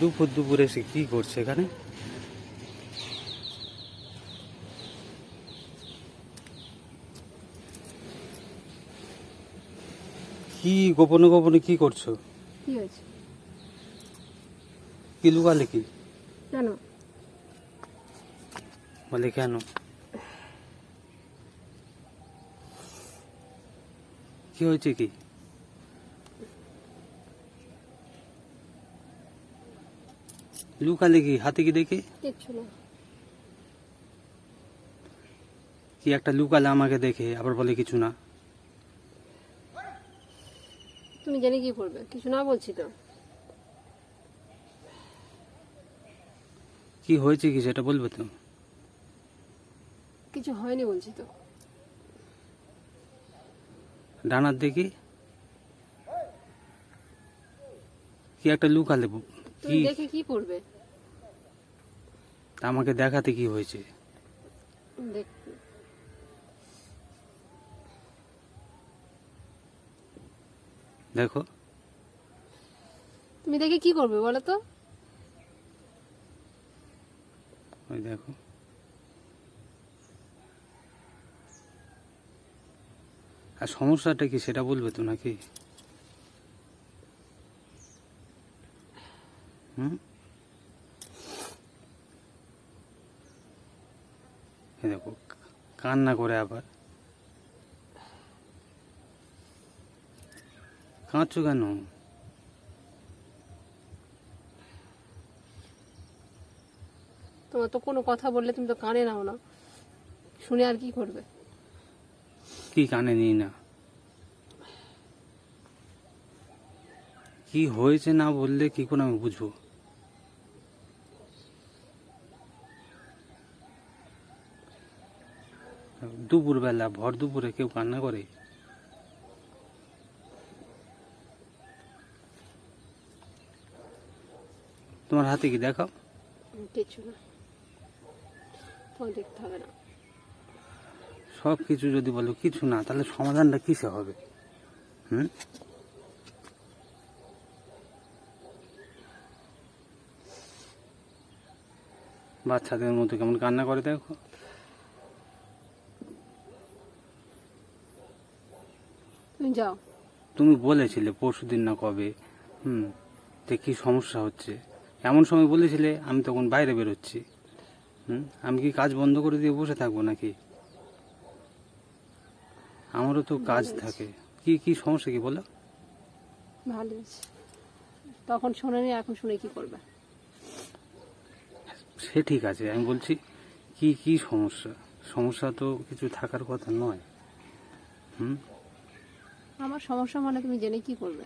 দুপুর দুপুর এসে কি করছে এখানে? কি গোপনে গোপনে কি করছ? কি হয়েছে? কি লুকালে কি? কেন? বলে কেন? কি হয়েছে কি? লুকালে কি? হাতে কি দেখে? কি একটা লুকালে আমাকে দেখে আবার বলে কিছু না? তুমি জেনে কি করবে কিছু না বলছি তো। কি হয়েছে কি সেটা বলবে তো? কিছু হয়নি বলছি তো। ডানার দেখি কি একটা লুকালে তুমি দেখে কি করবে আমাকে দেখাতে কি হয়েছে? দেখ। দেখো। তুমি দেখে কি করবে বলো তো? ওই দেখো। আর সমস্যাটা কি সেটা বলবে তো নাকি? হুম। দেখো কান্না করে আবার। কাঁদছো কেন? তোমার তো কোনো কথা বললে তুমি তো কানে নাও না। শুনে আর কি করবে? কি কানে নিই না? কি হয়েছে না বললে কি করে আমি বুঝব? দুপুরবেলা ভর দুপুরে কেউ কান্না করে? তোমার হাতে কি দেখাও? কিছু না। দেখতে হবে না। সব কিছু যদি বলো কিছু না তাহলে সমাধানটা কিসে হবে? হুম? বাচ্চাদের মতো কেমন কান্না করে দেখো। তুমি যাও। তুমি বলেছিলে পরশুদিন না কবে। হুম যে কি সমস্যা হচ্ছে? এমন সময় বলেছিলে আমি তখন বাইরে বেরোচ্ছি। হুম আমি কি কাজ বন্ধ করে দিয়ে বসে থাকব নাকি? আমারও তো কাজ থাকে। কি কি সমস্যা কি বলো? ভালো তখন শোনেনি এখন শুনে কি করবে? সে ঠিক আছে আমি বলছি কি কি সমস্যা? সমস্যা তো কিছু থাকার কথা নয়। হুম আমার সমস্যা মানে তুমি জেনে কি করবে?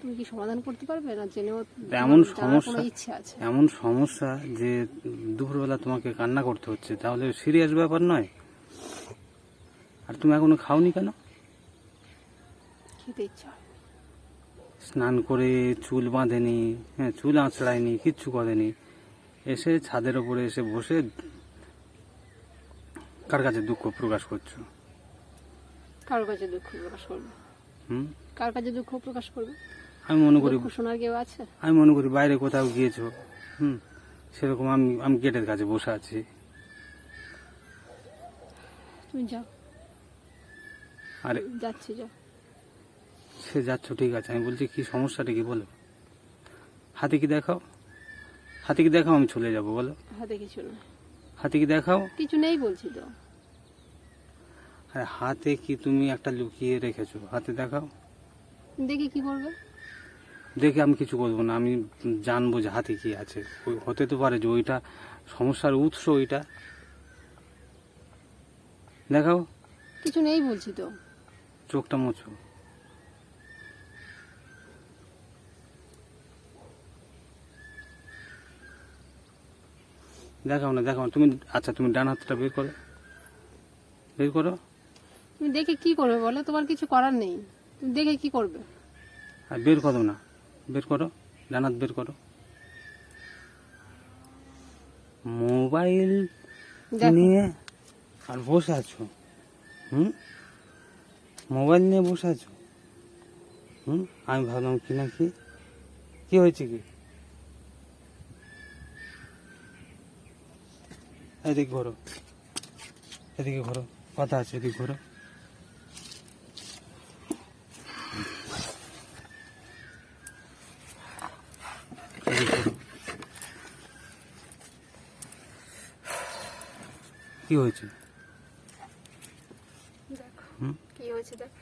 তুমি কি সমাধান করতে পারবে না জেনেও এমন সমস্যা ইচ্ছে আছে? এমন সমস্যা যে দুপুরবেলা তোমাকে কান্না করতে হচ্ছে তাহলে সিরিয়াস ব্যাপার নয়। আর তুমি এখনও খাওনি কেন? খেতে ইচ্ছা স্নান করে চুল বাঁধেনি হ্যাঁ চুল আঁচড়ায়নি কিচ্ছু করেনি। এসে ছাদের ওপরে এসে বসে কার কাছে দুঃখ প্রকাশ করছ? কার কাছে দুঃখ প্রকাশ করবে কার কাছে দুঃখ প্রকাশ করবে? আমি মনে করি শোনার কেউ আছে? আমি মনে করি বাইরে কোথাও গিয়েছো হুম? সেরকম আমি আমি গেটের কাছে বসে আছি। তুমি যাও। আরে যাচ্ছি যাও। সে যাচ্ছ ঠিক আছে। আমি বলছি কি সমস্যাটা কি বলো? হাতে কি দেখাও? হাতে কি দেখাও আমি চলে যাব বলো। হাতে কিছু না হাতে কি দেখাও? কিছু নেই বলছি তো। হাতে কি তুমি একটা লুকিয়ে রেখেছো? হাতে দেখাও। দেখি কি করবে। দেখে আমি কিছু করব না আমি জানব যে হাতে কি আছে। হতে তো পারে যে ওইটা সমস্যার উৎস ওইটা। দেখাও। কিছু নেই বলছি তো। চোখটা মোছো। দেখাও না দেখাও। তুমি আচ্ছা তুমি ডান হাতটা বের করো। বের করো। তুমি দেখে কি করবে বলো? তোমার কিছু করার নেই। তুমি দেখে কি করবে? আর বের করো না। বের করো। জানাত বের করো। মোবাইল নিয়ে আর বসে আছো। হুম? মোবাইল নিয়ে বসে আছো। হুম? আমি ভাবলাম কি না কি? কি হয়েছে কি? এদিকে ঘোরো। এদিকে ঘোরো। কথা আছে এদিকে ঘোরো। কি হয়েছে? কি হয়েছে দেখ।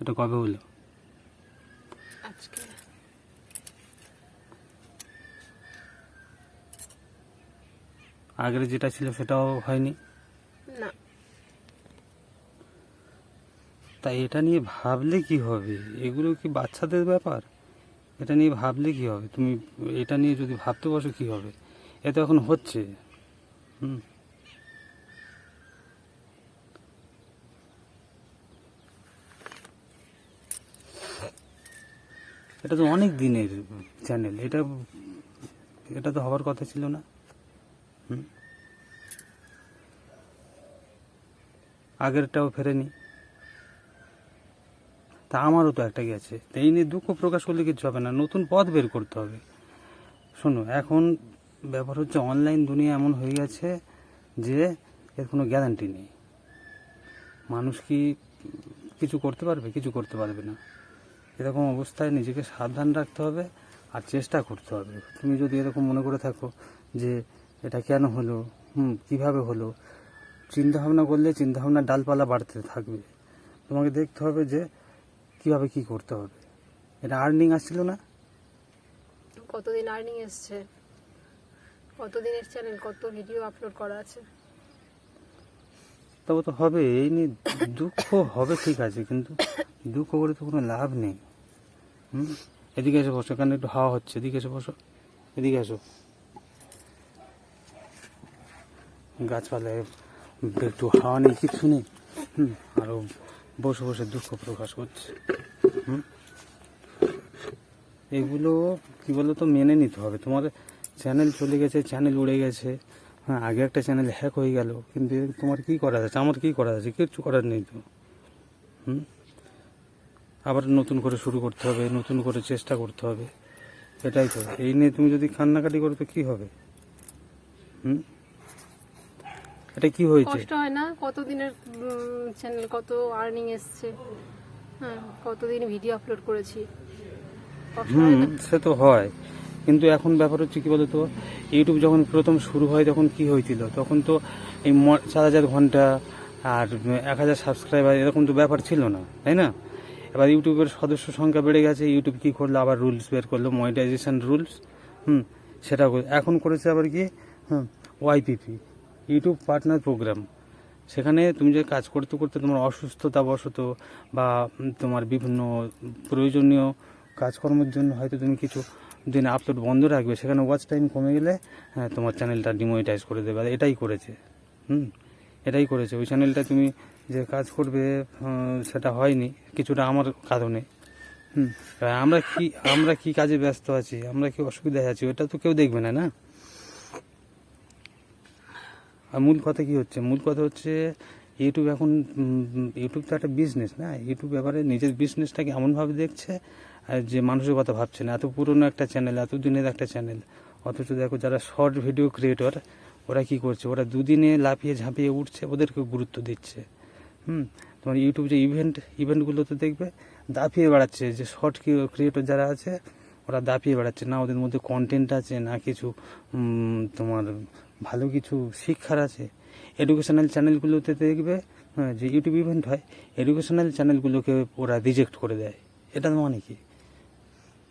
এটা কবে হলো? আজকে। আগের যেটা ছিল সেটাও হয়নি না তাই এটা নিয়ে ভাবলে কি হবে? এগুলো কি বাচ্চাদের ব্যাপার? এটা নিয়ে ভাবলে কি হবে? তুমি এটা নিয়ে যদি ভাবতে বসো কি হবে? এ তো এখন হচ্ছে। হুম। এটা তো অনেক দিনের চ্যানেল এটা এটা তো হওয়ার কথা ছিল না। হুম। আগেরটাও ফেরেনি। তা আমারও তো একটা গেছে। তো এই নিয়ে দুঃখ প্রকাশ করলে কিছু হবে না, নতুন পথ বের করতে হবে। শোনো, এখন ব্যাপার হচ্ছে অনলাইন দুনিয়া এমন হয়ে গেছে যে এর কোনো গ্যারান্টি নেই। মানুষ কি কিছু করতে পারবে? কিছু করতে পারবে না। এরকম অবস্থায় নিজেকে সাবধান রাখতে হবে আর চেষ্টা করতে হবে। তুমি যদি এরকম মনে করে থাকো যে এটা কেন হলো, হুম, কীভাবে হলো চিন্তা ভাবনা করলে চিন্তা ভাবনা ডালপালা বাড়তে থাকবে। তোমাকে দেখতে হবে যে কীভাবে কি করতে হবে? এটা আর্নিং আসছিল না? কতদিন আর্নিং এসছে? কতদিনের চ্যানেল কত ভিডিও আপলোড করা আছে? তবে তো হবে এই নিয়ে দুঃখ হবে ঠিক আছে কিন্তু দুঃখ করে তো কোনো লাভ নেই। হুম? এদিকে এসে বসো এখানে একটু হাওয়া হচ্ছে এদিকে এসে বসো এদিকে এসো। গাছপালায় একটু হাওয়া নেই কিছু নেই। হুম আরও বসে বসে দুঃখ প্রকাশ করছে। হুম? এগুলো কি বলো তো মেনে নিতে হবে। তোমার চ্যানেল চলে গেছে চ্যানেল উড়ে গেছে। হ্যাঁ আগে একটা চ্যানেল হ্যাক হয়ে গেল, কিন্তু তোমার কি করা যাচ্ছে? আমার কি করা আছে কিচ্ছু করার নেই তো। হুম? আবার নতুন করে শুরু করতে হবে, নতুন করে চেষ্টা করতে হবে। এটাই তো। এই নিয়ে তুমি যদি কান্নাকাটি করো তো কী হবে? হুম? এটা কি হয়েছে? কষ্ট হয় না? কতদিনের চ্যানেল কত আর্নিং এসছে? হ্যাঁ কতদিন ভিডিও আপলোড করেছি? হুম সে তো হয়। কিন্তু এখন ব্যাপার হচ্ছে কি বলতো? ইউটিউব যখন প্রথম শুরু হয় তখন কি হয়েছিল তখন তো এই চার হাজার ঘণ্টা আর এক হাজার সাবস্ক্রাইবার এরকম তো ব্যাপার ছিল না তাই না? এবার ইউটিউবের সদস্য সংখ্যা বেড়ে গেছে ইউটিউব কি করল? আবার রুলস বের করল মনিটাইজেশন রুলস হুম সেটা এখন করেছে আবার কি? হুম ওয়াইপিপি ইউটিউব পার্টনার প্রোগ্রাম। সেখানে তুমি যে কাজ করতে করতে তোমার অসুস্থতা বশত বা তোমার বিভিন্ন প্রয়োজনীয় কাজকর্মের জন্য হয়তো তুমি কিছু দিন আপলোড বন্ধ রাখবে, সেখানে ওয়াচ টাইম কমে গেলে হ্যাঁ তোমার চ্যানেলটা ডিমোনিটাইজ করে দেবে। এটাই করেছে। হুম? এটাই করেছে। ওই চ্যানেলটা তুমি যে কাজ করবে সেটা হয়নি, কিছুটা আমার কারণে। হুম? আমরা কি আমরা কি কাজে ব্যস্ত আছি? আমরা কি অসুবিধায় আছি? ওটা তো কেউ দেখবে না না? আর মূল কথা কি হচ্ছে? মূল কথা হচ্ছে ইউটিউব এখন ইউটিউব তো একটা বিজনেস না? ইউটিউব ব্যাপারে নিজের বিজনেসটাকে এমনভাবে দেখছে যে মানুষের কথা ভাবছে না। এত পুরনো একটা চ্যানেল এত দিনের একটা চ্যানেল অথচ দেখো যারা শর্ট ভিডিও ক্রিয়েটর ওরা কি করছে? ওরা দুদিনে লাফিয়ে ঝাঁপিয়ে উঠছে, ওদেরকে গুরুত্ব দিচ্ছে। হুম? তোমার ইউটিউব যে ইভেন্ট ইভেন্টগুলোতে দেখবে, দাপিয়ে বেড়াচ্ছে যে শর্ট ক্রিয়েটর যারা আছে ওরা দাপিয়ে বেড়াচ্ছে। না ওদের মধ্যে কন্টেন্ট আছে না কিছু তোমার ভালো কিছু শিক্ষার আছে। এডুকেশনাল চ্যানেলগুলোতে দেখবে হ্যাঁ, যে ইউটিউব ইভেন্ট হয় এডুকেশনাল চ্যানেলগুলোকে ওরা রিজেক্ট করে দেয়। এটা মানে কি?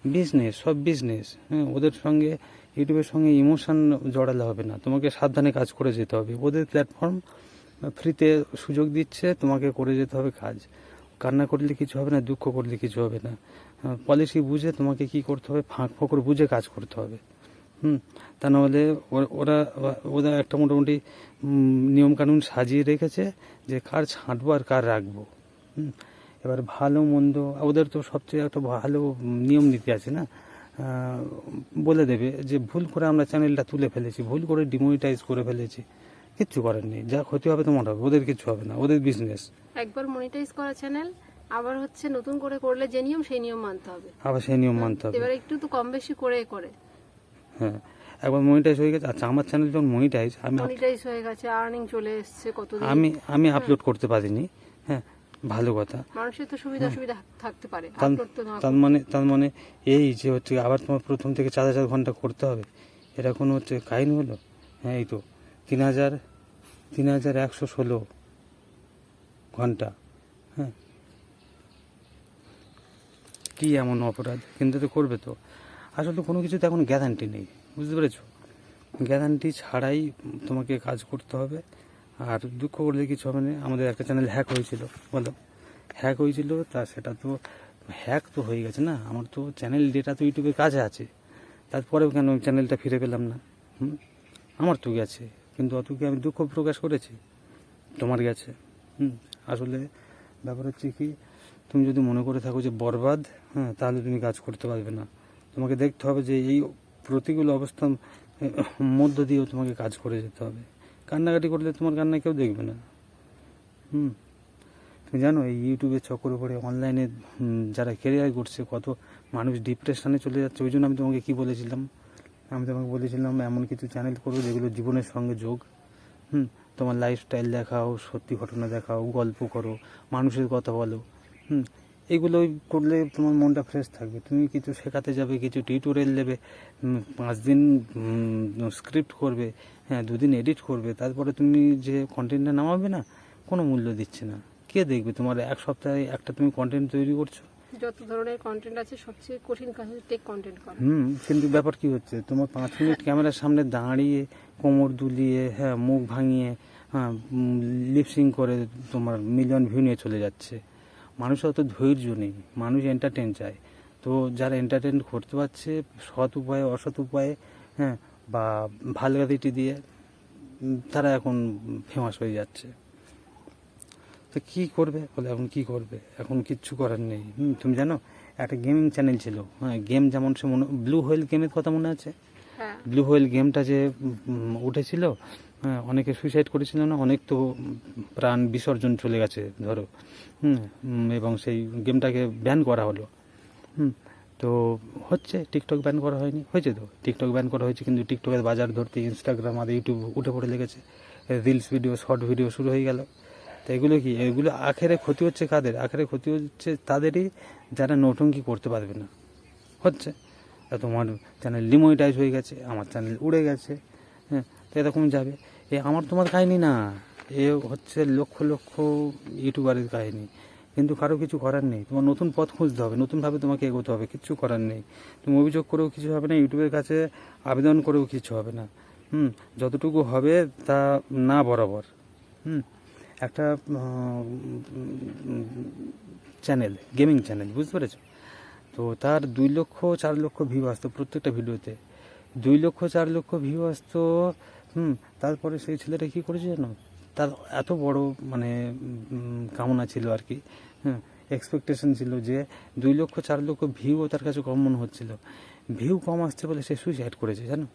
বিজনেস সব বিজনেস হ্যাঁ ওদের সঙ্গে ইউটিউবের সঙ্গে ইমোশন জড়ালে হবে না। তোমাকে সাবধানে কাজ করে যেতে হবে। ওদের প্ল্যাটফর্ম ফ্রিতে সুযোগ দিচ্ছে তোমাকে করে যেতে হবে কাজ। কান্না করলে কিছু হবে না দুঃখ করলে কিছু হবে না। পলিসি বুঝে তোমাকে কি করতে হবে? ফাঁক ফোকর বুঝে কাজ করতে হবে। হুম? তা নাহলে ওরা- ওরা একটা মোটামুটি নিয়মকানুন সাজিয়ে রেখেছে যে কার ছাঁটবো আর কার রাখব। হুম? এবার ভালো, মন্দ, ওদের তো সবচেয়ে একটা ভালো নিয়ম নীতি আছে না? বলে দেবে যে ভুল করে আমরা চ্যানেলটা তুলে ফেলেছি, ভুল করে ডিমনিটাইজ করে ফেলেছি। কিচ্ছু করার নেই। যা ক্ষতি হবে তোমার হবে, ওদের কিছু হবে না, ওদের বিজনেস একবার মনিটাইজ করা চ্যানেল আবার হচ্ছে নতুন করে করলে যে নিয়ম সেই নিয়ম মানতে হবে। আবার সেই নিয়ম মানতে হবে। এবার একটু তো কম বেশি করে করে। হ্যাঁ। একবার মনিটাইজ হয়ে গেছে। আচ্ছা আমার চ্যানেল যখন মনিটাইজ আমি মনিটাইজ হয়ে গেছে আর্নিং চলে এসছে কতদিন? আমি আমি আপলোড করতে পারিনি। হ্যাঁ ভালো কথা। মানুষের তো সুবিধা অসুবিধা থাকতে পারে তার মানে তার মানে এই যে হচ্ছে আবার তোমার প্রথম থেকে চার হাজার ঘণ্টা করতে হবে। এটা কোনো হচ্ছে কাহিনী হলো? হ্যাঁ এই তো। তিন হাজার তিন হাজার একশো ষোলো ঘণ্টা। হ্যাঁ কী এমন অপরাধ? কিন্তু তো করবে তো। আসলে কোনো কিছুতে এখন গ্যারান্টি নেই। বুঝতে পেরেছ? গ্যারান্টি ছাড়াই তোমাকে কাজ করতে হবে। আর দুঃখ করলে কিছু হবে না। আমাদের একটা চ্যানেল হ্যাক হয়েছিল। বলো। হ্যাক হয়েছিল, তা সেটা তো হ্যাক তো হয়ে গেছে না? আমার তো চ্যানেল ডেটা তো ইউটিউবের কাছে আছে। তারপরেও কেন ওই চ্যানেলটা ফিরে পেলাম না? হুম? আমার তো গেছে। কিন্তু অত কি আমি দুঃখ প্রকাশ করেছি। তোমার গেছে। হুম? আসলে ব্যাপার হচ্ছে কি তুমি যদি মনে করে থাকো যে বরবাদ হ্যাঁ তাহলে তুমি কাজ করতে পারবে না। তোমাকে দেখতে হবে যে এই প্রতিকূল অবস্থার মধ্য দিয়েও তোমাকে কাজ করে যেতে হবে। কান্নাকাটি করলে তোমার কান্না কেউ দেখবে না। হুম। তুমি জানো, এই ইউটিউবের চক্করে পড়ে অনলাইনে যারা কেরিয়ার করছে কত মানুষ ডিপ্রেশনে চলে যাচ্ছে। ওই জন্য আমি তোমাকে কি বলেছিলাম? আমি তোমাকে বলেছিলাম, এমন কিছু চ্যানেল করো যেগুলো জীবনের সঙ্গে যোগ। হুম, তোমার লাইফস্টাইল দেখাও, সত্যি ঘটনা দেখাও, গল্প করো, মানুষের কথা বলো। হুম এগুলো করলে তোমার মনটা ফ্রেশ থাকবে। তুমি কিছু শেখাতে যাবে কিছু টিউটোরিয়াল দেবে পাঁচ দিন স্ক্রিপ্ট করবে হ্যাঁ দুদিন এডিট করবে তারপরে তুমি যে কন্টেন্টটা নামাবে না কোনো মূল্য দিচ্ছে না। কে দেখবে? তোমার এক সপ্তাহে একটা তুমি কন্টেন্ট তৈরি করছ? যত ধরনের কন্টেন্ট আছে সবচেয়ে কঠিন কাজ হচ্ছে টেক কন্টেন্ট করা। হুম কিন্তু ব্যাপার কি হচ্ছে? তোমার পাঁচ মিনিট ক্যামেরার সামনে দাঁড়িয়ে কোমর দুলিয়ে হ্যাঁ মুখ ভাঙিয়ে হ্যাঁ লিপসিং করে তোমার মিলিয়ন ভিউ নিয়ে চলে যাচ্ছে। মানুষের অত ধৈর্য নেই, মানুষ এন্টারটেন চায়। তো যারা এন্টারটেন করতে পারছে, সৎ উপায়ে, অসৎ উপায়ে হ্যাঁ বা ভালগাদিটি দিয়ে তারা এখন ফেমাস হয়ে যাচ্ছে। তো কী করবে? বলে এখন কী করবে? এখন কিচ্ছু করার নেই। তুমি জানো, একটা গেমিং চ্যানেল ছিল। হ্যাঁ গেম যেমন সে মনে ব্লু হোয়েল গেমের কথা মনে আছে? ব্লু হোয়েল গেমটা যে উঠেছিল হ্যাঁ অনেকে সুইসাইড করেছিল না, অনেক তো প্রাণ বিসর্জন চলে গেছে, ধরো, হুম এবং সেই গেমটাকে ব্যান করা হলো, হুম, তো হচ্ছে টিকটক ব্যান করা হয়নি, হয়েছে তো টিকটক ব্যান করা হয়েছে, কিন্তু টিকটকের বাজার ধরতে ইনস্টাগ্রাম আর ইউটিউব উঠে পড়ে লেগেছে রিলস ভিডিও শর্ট ভিডিও শুরু হয়ে গেল, তো এগুলো কি, এগুলো আখেরে ক্ষতি হচ্ছে কাদের? আখেরে ক্ষতি হচ্ছে তাদেরই যারা নৌটঙ্কি করতে পারবে না, হচ্ছে। তা তোমার চ্যানেল ডিমোনিটাইজ হয়ে গেছে, আমার চ্যানেল উড়ে গেছে হ্যাঁ তো এরকম যাবে। এ আমার তোমার কাহিনি না, এ হচ্ছে লক্ষ লক্ষ ইউটিউবারের কাহিনি। কিন্তু কারও কিছু করার নেই, তোমার নতুন পথ খুঁজতে হবে, নতুনভাবে তোমাকে এগোতে হবে, কিচ্ছু করার নেই। তুমি অভিযোগ করেও কিছু হবে না ইউটিউবের কাছে আবেদন করেও কিছু হবে না। হুম, যতটুকু হবে তা না বরাবর। হুম, একটা চ্যানেল গেমিং চ্যানেল বুঝতে পেরেছ? তো তার দুই লক্ষ, চার লক্ষ ভিউ আসতো প্রত্যেকটা ভিডিওতে দুই লক্ষ, চার লক্ষ ভিউ আসতো, হুম, তারপরে সেই ছেলেটা কী করেছে জানো? তার এত বড় মানে কামনা ছিল আর কি হ্যাঁ এক্সপেকটেশন ছিল যে দুই লক্ষ, চার লক্ষ ভিউও তার কাছে কম মনে হচ্ছিল। ভিউ কম আসছে বলে সে সুইসাইড করেছে, জানো?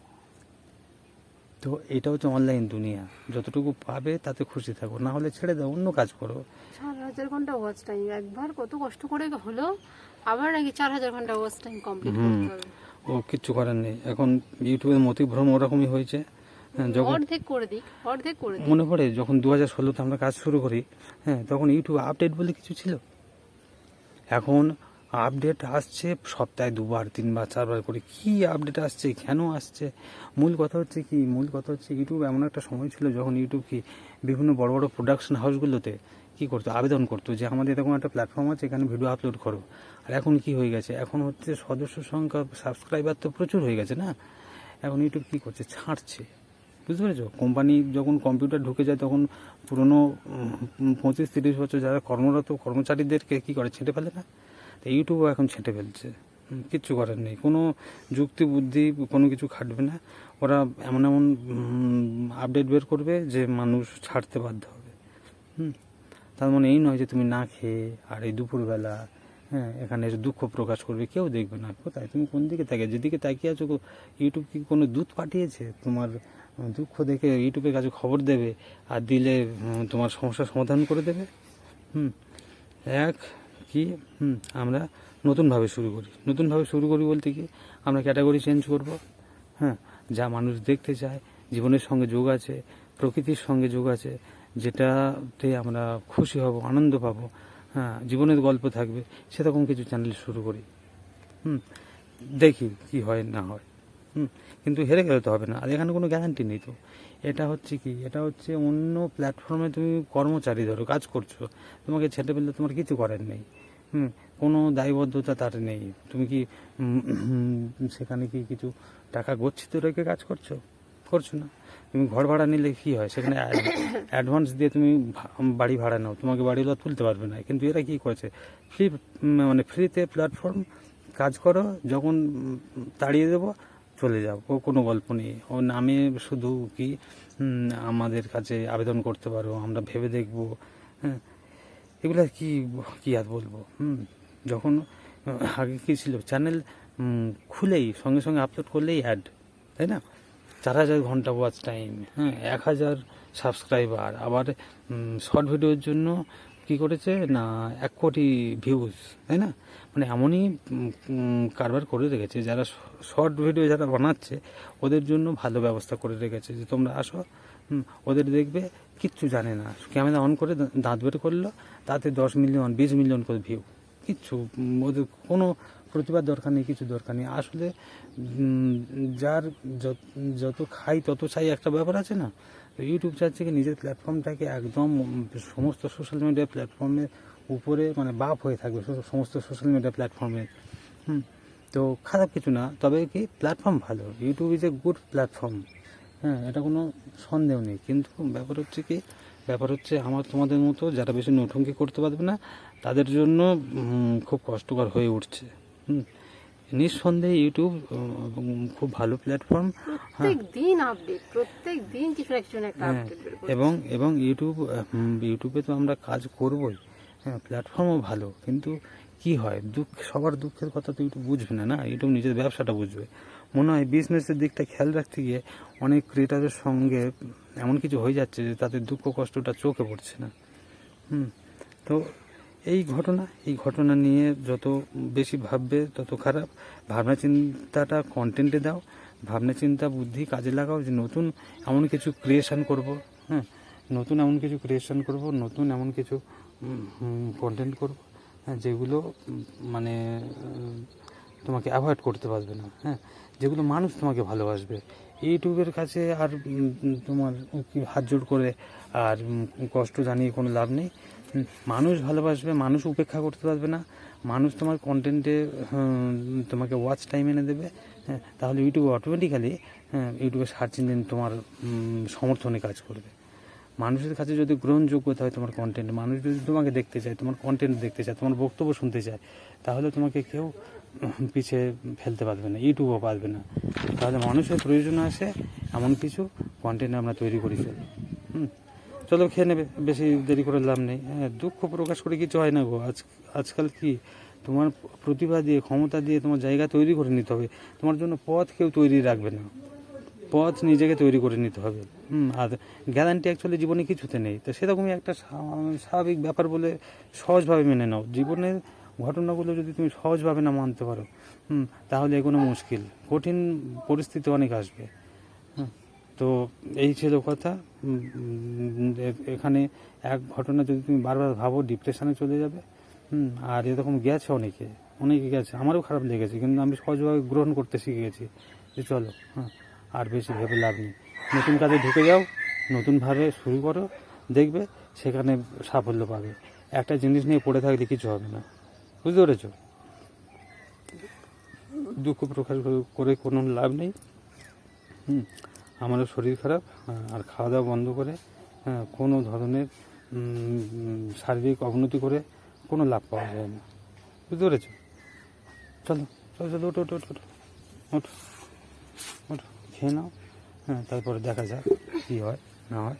তো এটা হচ্ছে অনলাইন দুনিয়া। যতটুকু পাবে তাতে খুশি থাকো, না হলে ছেড়ে দাও, অন্য কাজ করো। চার হাজার ঘণ্টা ওয়াচ টাইম একবার কত কষ্ট করে হলো আবার নাকি চার হাজার ঘণ্টা ওয়াচ টাইম কমপ্লিট করতে হবে। ও কিচ্ছু করার নেই। এখন ইউটিউবের মতিভ্রম ওরকমই হয়েছে। হ্যাঁ, যখন অর্ধেক করে দিক অর্ধেক করে দিক। মনে পড়ে যখন দু হাজার ষোলোতে আমরা কাজ শুরু করি হ্যাঁ তখন ইউটিউব আপডেট বলে কিছু ছিল? এখন আপডেট আসছে সপ্তাহে দুবার তিনবার চারবার করে। কি আপডেট আসছে কেন আসছে? মূল কথা হচ্ছে কি? মূল কথা হচ্ছে ইউটিউব এমন একটা সময় ছিল যখন ইউটিউব কি বিভিন্ন বড় বড় প্রোডাকশন হাউসগুলোতে কি করতো? আবেদন করতো যে, আমাদের এরকম একটা প্ল্যাটফর্ম আছে, এখানে ভিডিও আপলোড করো। আর এখন কি হয়ে গেছে? এখন হচ্ছে সদস্য সংখ্যা সাবস্ক্রাইবার তো প্রচুর হয়ে গেছে না? এখন ইউটিউব কি করছে? ছাড়ছে। বুঝতে পেরেছ? কোম্পানি যখন কম্পিউটার ঢুকে যায়, তখন পুরনো পঁচিশ তিরিশ বছর যারা কর্মরত, কর্মচারীদেরকে কি করে? ছেঁটে ফেলে না? তো ইউটিউবও এখন ছেঁটে ফেলছে। কিচ্ছু করার নেই। কোনো যুক্তি, বুদ্ধি, কোনো কিছু খাটবে না। ওরা এমন এমন আপডেট বের করবে যে, মানুষ ছাড়তে বাধ্য হবে। হুম। তার মানে এই নয় যে তুমি না খেয়ে আর এই দুপুরবেলা হ্যাঁ এখানে এসে দুঃখ প্রকাশ করবে কেউ দেখবে না। কোথায় তুমি কোন দিকে তাকিয়ে যেদিকে তাকিয়ে আছো ইউটিউব কি কোনো দুধ পাঠিয়েছে? তোমার দুঃখ দেখে ইউটিউবের কাছে খবর দেবে আর দিলে তোমার সমস্যার সমাধান করে দেবে? হুম এক কি হুম, আমরা নতুনভাবে শুরু করি। নতুনভাবে শুরু করি বলতে কি আমরা ক্যাটাগরি চেঞ্জ করব হ্যাঁ যা মানুষ দেখতে চায় জীবনের সঙ্গে যোগ আছে প্রকৃতির সঙ্গে যোগ আছে যেটাতে আমরা খুশি হব, আনন্দ পাব হ্যাঁ জীবনের গল্প থাকবে, সেরকম কিছু চ্যানেল শুরু করি। হুম, দেখি কি হয়, না হয়। হুম, কিন্তু হেরে গেলে তো হবে না, আর এখানে কোনো গ্যারান্টি নেই তো। এটা হচ্ছে কি, এটা হচ্ছে অন্য প্ল্যাটফর্মে তুমি কর্মচারী ধরো, কাজ করছ, তোমাকে ফেললে তোমার কিছু করার নেই। হুম, কোনো দায়বদ্ধতা তার নেই। তুমি কি সেখানে কি কিছু টাকা গচ্ছিত রেখে কাজ করছ? করছ না? তুমি ঘর ভাড়া নিলে কি হয়? সেখানে অ্যাডভান্স দিয়ে তুমি বাড়ি ভাড়া নাও। তোমাকে বাড়িওয়ালা তুলতে পারবে না। কিন্তু এরা কি করেছে? ফ্রি মানে ফ্রিতে প্ল্যাটফর্ম কাজ করো, যখন তাড়িয়ে দেবো, চলে যাও। ও কোনো গল্প নেই। ও নামে শুধু কি আমাদের কাছে আবেদন করতে পারো, আমরা ভেবে দেখব। হ্যাঁ? এগুলো কি কি আর বলব? হুম? যখন, আগে কি ছিল? চ্যানেল খুলেই, সঙ্গে সঙ্গে আপলোড করলেই অ্যাড তাই না? চার হাজার ঘণ্টা ওয়াচ টাইম হ্যাঁ এক হাজার সাবস্ক্রাইবার আবার শর্ট ভিডিওর জন্য কি করেছে? না, এক কোটি ভিউজ তাই না? মানে এমনই কারবার করে রেখেছে। যারা শর্ট ভিডিও যারা বানাচ্ছে, ওদের জন্য ভালো ব্যবস্থা করে রেখেছে। যে তোমরা আসো ওদের দেখবে, কিচ্ছু জানে না। ক্যামেরা অন করে দাঁত বের করল, তাতে দশ মিলিয়ন বিশ মিলিয়ন করে ভিউ কিচ্ছু ওদের কোনো প্রতিবাদ দরকার নেই, কিছু দরকার নেই। আসলে যার যত- খাই, তত চাই একটা ব্যাপার আছে না? তো ইউটিউব চাচ্ছে কি নিজের প্ল্যাটফর্মটাকে একদম সমস্ত সোশ্যাল মিডিয়া প্ল্যাটফর্মের উপরে মানে বাপ হয়ে থাকবে সমস্ত সোশ্যাল মিডিয়া প্ল্যাটফর্মের হুম? তো খারাপ কিছু না, তবে কি প্ল্যাটফর্ম ভালো? YouTube is a good platform হ্যাঁ এটা কোনো সন্দেহ নেই। কিন্তু ব্যাপার হচ্ছে কি, ব্যাপার হচ্ছে আমার, তোমাদের মতো যারা বেশি নৌঠঙ্কি করতে পারবে না, তাদের জন্য খুব কষ্টকর হয়ে উঠছে। হুম? নিঃসন্দেহে ইউটিউব খুব ভালো প্ল্যাটফর্ম প্রত্যেক দিন আপডেট প্রত্যেক দিন কিছু না কিছু একটা হ্যাঁ আপডেট এবং এবং ইউটিউব ইউটিউবে তো আমরা কাজ করবই। হ্যাঁ প্ল্যাটফর্মও ভালো কিন্তু কি হয়? দুঃখ সবার দুঃখের কথা তো ইউটিউব বুঝবে না না? ইউটিউব নিজের ব্যবসাটা বুঝবে। মনে হয় বিজনেসের দিকটা খেয়াল রাখতে গিয়ে অনেক ক্রিয়েটারের সঙ্গে এমন কিছু হয়ে যাচ্ছে যে তাদের দুঃখ কষ্টটা চোখে পড়ছে না। হুম তো এই ঘটনা এই ঘটনা নিয়ে যত বেশি ভাববে, তত খারাপ। ভাবনা চিন্তাটা কন্টেন্টে দাও। ভাবনা চিন্তা বুদ্ধি কাজে লাগাও যে নতুন এমন কিছু ক্রিয়েশন করব হ্যাঁ? নতুন এমন কিছু ক্রিয়েশন করব, নতুন এমন কিছু কন্টেন্ট করব হ্যাঁ? যেগুলো মানে তোমাকে অ্যাভয়েড করতে পারবে না হ্যাঁ? যেগুলো মানুষ তোমাকে ভালোবাসবে। ইউটিউবের কাছে আর তোমার কি হাত জোড় করে আর কষ্ট জানিয়ে কোনো লাভ নেই। মানুষ ভালোবাসবে, মানুষ উপেক্ষা করতে পারবে না। মানুষ তোমার কন্টেন্টে তোমাকে ওয়াচ টাইম এনে দেবে। হ্যাঁ তাহলে ইউটিউব অটোমেটিক্যালি ইউটিউবের সার্চ ইঞ্জিন তোমার সমর্থনে কাজ করবে। মানুষের কাছে যদি গ্রহণযোগ্যতা হয় তোমার কন্টেন্ট মানুষ যদি তোমাকে দেখতে চায়, তোমার কন্টেন্ট দেখতে চায়, তোমার বক্তব্য শুনতে চায়, তাহলে তোমাকে কেউ পিছিয়ে ফেলতে পারবে না ইউটিউবও পারবে না। তাহলে মানুষের প্রয়োজন আছে এমন কিছু কন্টেন্ট আমরা তৈরি করি। হুম। চলো, খেয়ে নেবে। বেশি দেরি করে লাভ নেই। হ্যাঁ দুঃখ প্রকাশ করে কিছু হয় না গো। আজ, আজকাল কি? তোমার প্রতিভা দিয়ে, ক্ষমতা দিয়ে তোমার জায়গা তৈরি করে নিতে হবে। তোমার জন্য পথ কেউ তৈরি রাখবে না। পথ নিজেকে তৈরি করে নিতে হবে। হুম, আর গ্যারান্টি অ্যাকচুয়ালি জীবনে কিছুতে নেই। তো সেরকমই একটা স্বা- স্বাভাবিক ব্যাপার বলে সহজভাবে মেনে নাও। জীবনের ঘটনাগুলো যদি তুমি সহজভাবে না মানতে পারো, হুম, তাহলে এগুলো মুশকিল। কঠিন পরিস্থিতি অনেক আসবে। তো এই ছিল কথা। এখানে এক ঘটনা যদি তুমি বারবার ভাবো ডিপ্রেশনে চলে যাবে। হুম, আর এরকম গেছে অনেকে। অনেকে গেছে। আমারও খারাপ লেগেছে, কিন্তু আমি সহজভাবে গ্রহণ করতে শিখে গেছি যে চলো হ্যাঁ আর বেশি ভেবে লাভ নেই। নতুন কাজে ঢুকে যাও, নতুনভাবে শুরু করো, দেখবে সেখানে সাফল্য পাবে। একটা জিনিস নিয়ে পড়ে থাকলে কিছু হবে না। বুঝতে পেরেছ? দুঃখ প্রকাশ করে কোনো লাভ নেই। হুম। আমারও শরীর খারাপ আর খাওয়া দাওয়া বন্ধ করে কোনো ধরনের শারীরিক অবনতি করে কোনো লাভ পাওয়া যায় না। বুঝতে পেরেছ? চলো চলো চলো ওঠো ওঠো ওঠো ওঠো ওঠো, খেয়ে নাও হ্যাঁ তারপরে দেখা যাক কী হয়, না হয়।